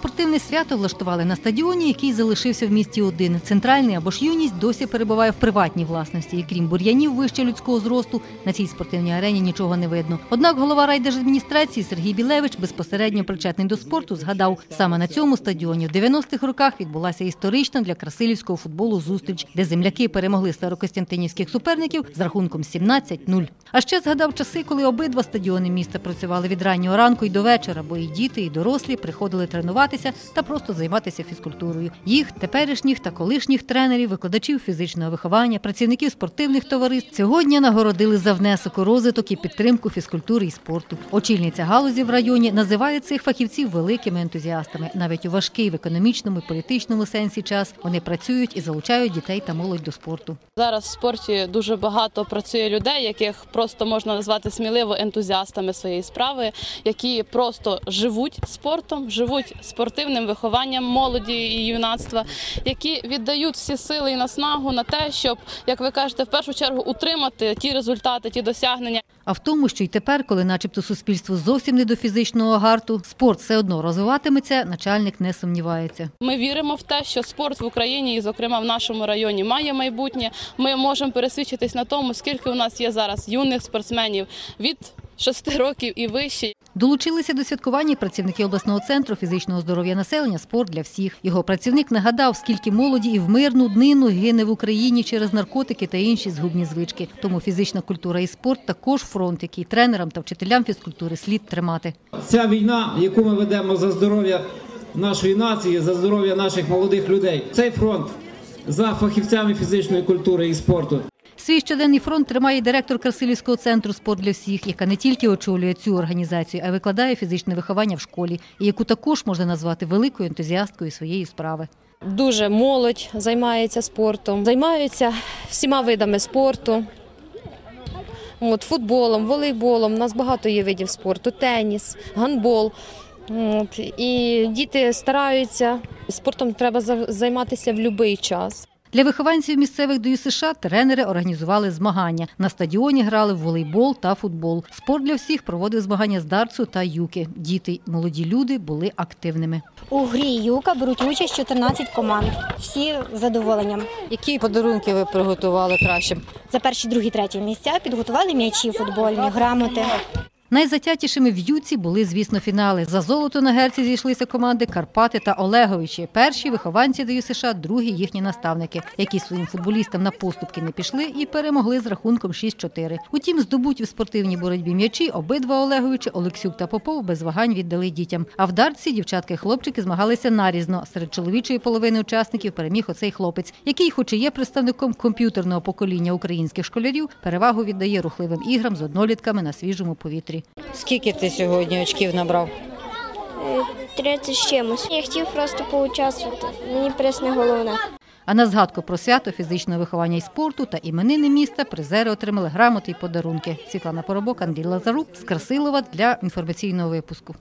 Спортивне свято влаштували на стадіоні, який залишився в місті один. Центральний або ж юність досі перебуває в приватній власності. І крім бур'янів вище людського зросту, на цій спортивній арені нічого не видно. Однак голова райдержадміністрації Сергій Білевич, безпосередньо причетний до спорту, згадав, саме на цьому стадіоні в 90-х роках відбулася історична для красилівського футболу зустріч, де земляки перемогли старокостянтинівських суперників з рахунком 17-0. А ще згадав часи, коли обидва стадіони міста працювали від раннього ранку й до вечора, бо і діти, і дорослі приходили тренуватися та просто займатися фізкультурою. Їх теперішніх та колишніх тренерів, викладачів фізичного виховання, працівників спортивних товариств сьогодні нагородили за внесок у розвиток і підтримку фізкультури і спорту. Очільниця галузі в районі називає цих фахівців великими ентузіастами. Навіть у важкий в економічному і політичному сенсі час вони працюють і залучають дітей та молодь до спорту. Зараз в спорті дуже багато працює людей, яких просто можна назвати сміливо ентузіастами своєї справи, які просто живуть спортом, живуть спортивним вихованням молоді і юнацтва, які віддають всі сили і наснагу на те, щоб, як ви кажете, в першу чергу утримати ті результати, ті досягнення. А в тому, що й тепер, коли, начебто, суспільство зовсім не до фізичного гарту, спорт все одно розвиватиметься, начальник не сумнівається. Ми віримо в те, що спорт в Україні, і зокрема в нашому районі, має майбутнє. Ми можемо пересвідчитись на тому, скільки у нас є зараз юних спортсменів від 6 років і вище. Долучилися до святкування працівники обласного центру фізичного здоров'я населення Спорт для всіх. Його працівник нагадав, скільки молоді і в мирну днину гине в Україні через наркотики та інші згубні звички. Тому фізична культура і спорт також фронт, який тренерам та вчителям фізкультури слід тримати. Ця війна, яку ми ведемо за здоров'я нашої нації, за здоров'я наших молодих людей, цей фронт за фахівцями фізичної культури і спорту. Свій щоденний фронт тримає директор Красилівського центру спорт для всіх, яка не тільки очолює цю організацію, а й викладає фізичне виховання в школі, і яку також можна назвати великою ентузіасткою своєї справи. Дуже молодь займається спортом, займаються всіма видами спорту. От, футболом, волейболом. У нас багато є видів спорту, теніс, гандбол. От, і діти стараються. Спортом треба за- займатися в будь-який час. Для вихованців місцевих до США тренери організували змагання. На стадіоні грали в волейбол та футбол. Спорт для всіх проводив змагання з дартсу та юки. Діти, й молоді люди були активними. У грі Юка беруть участь 14 команд. Всі з задоволенням. Які подарунки ви приготували краще? За перші, другі, треті місця підготували м'ячі футбольні, грамоти. Найзатятішими в юці були, звісно, фінали. За золото на герці зійшлися команди Карпати та Олеговичі. Перші вихованці ДЮСШ, США, другі їхні наставники, які своїм футболістам на поступки не пішли і перемогли з рахунком 6-4. Утім, здобуті в спортивній боротьбі м'ячі обидва Олеговичі, Олексюк та Попов без вагань віддали дітям. А в дартці дівчатки і хлопчики змагалися нарізно. Серед чоловічої половини учасників переміг оцей хлопець, який, хоч і є представником комп'ютерного покоління українських школярів, перевагу віддає рухливим іграм з однолітками на свіжому повітрі. Скільки ти сьогодні очків набрав? 30 з чимось. Я хотів просто поучаствувати. Мені прес не головне. А на згадку про свято фізичного виховання і спорту та іменини міста призери отримали грамоти й подарунки. Світлана Поробок, Андрій Лазарук з Красилова для інформаційного випуску.